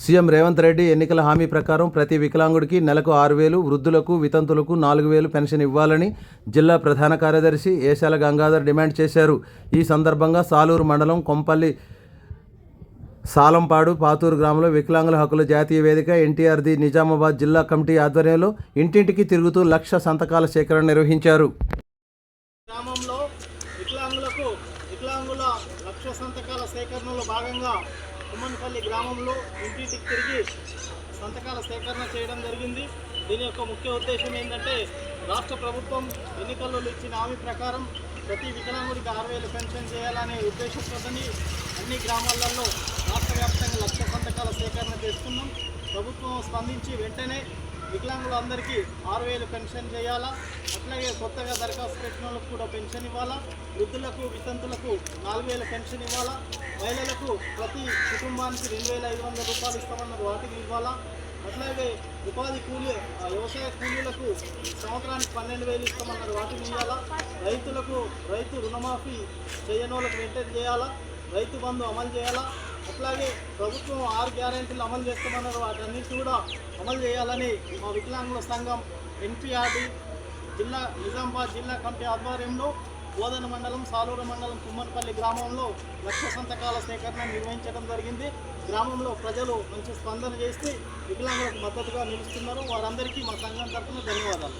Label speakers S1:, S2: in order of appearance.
S1: CM Revanth Reddy ఎన్నికల హామీ ప్రకారం ప్రతి వికలాంగుడికి నెలకు ఆరు వేలు వృద్ధులకు వితంతులకు నాలుగు వేలు పెన్షన్ ఇవ్వాలని జిల్లా ప్రధాన కార్యదర్శి ఏశాల గంగాధర్ డిమాండ్ చేశారు. ఈ సందర్భంగా సాలూరు మండలం కొంపల్లి సాలంపాడు పాతూరు గ్రామంలో వికలాంగుల హక్కుల జాతీయ వేదిక ఎన్టీఆర్ది నిజామాబాద్ జిల్లా కమిటీ ఆధ్వర్యంలో ఇంటింటికి తిరుగుతూ లక్ష సంతకాల సేకరణ నిర్వహించారు.
S2: గ్రామంలో వికలాంగులకు వికలాంగుల లక్ష సంతకాల సేకరణలో భాగంగా ఉమ్మన్పల్లి గ్రామంలో ఇంటింటికి తిరిగి సంతకాల సేకరణ చేయడం జరిగింది. దీని యొక్క ముఖ్య ఉద్దేశం ఏంటంటే రాష్ట్ర ప్రభుత్వం ఎన్నికల్లో ఇచ్చిన హామీ ప్రకారం ప్రతి వికలాంగుడికి ఆరు వేలు పెన్షన్ చేయాలనే ఉద్దేశంతో అన్ని గ్రామాలలో రాష్ట్ర వ్యాప్తంగా లక్ష సంతకాల సేకరణ చేస్తున్నాం ప్రభుత్వం స్పందించి వెంటనే వికలాంగులందరికీ ఆరు వేలు పెన్షన్ చేయాలా? అట్లాగే కొత్తగా దరఖాస్తు పెట్టిన వాళ్ళకు కూడా పెన్షన్ ఇవ్వాలా? వృద్ధులకు వితంతులకు నాలుగు వేల పెన్షన్ ఇవ్వాలా? మహిళలకు ప్రతి కుటుంబానికి రెండు వేల ఐదు వందల రూపాయలు ఇస్తామన్నారు వాటికి ఇవ్వాలా? అట్లాగే ఉపాధి కూలీ వ్యవసాయ కూలీలకు సంవత్సరానికి పన్నెండు వేలు ఇస్తామన్నారు వాటిని ఇవ్వాలా? రైతులకు రైతు రుణమాఫీ చేయని వాళ్ళకి వెంటనే చేయాలా? రైతు బంధు అమలు చేయాలా? అట్లాగే ప్రభుత్వం ఆరు గ్యారెంటీలు అమలు చేస్తామన్నారు వాటన్నిటి కూడా అమలు చేయాలని మా వికలాంగుల సంఘం ఎన్పిఆర్డి జిల్లా నిజామాబాద్ జిల్లా కమిటీ ఆధ్వర్యంలో బోధన మండలం సాలూరు మండలం కుమ్మన్పల్లి గ్రామంలో లక్ష సంతకాల సేకరణ నిర్వహించడం జరిగింది. గ్రామంలో ప్రజలు మంచి స్పందన చేసి వికలాంగులకు మద్దతుగా నిలుస్తున్నారు. వారందరికీ మా సంఘం తరఫున ధన్యవాదాలు.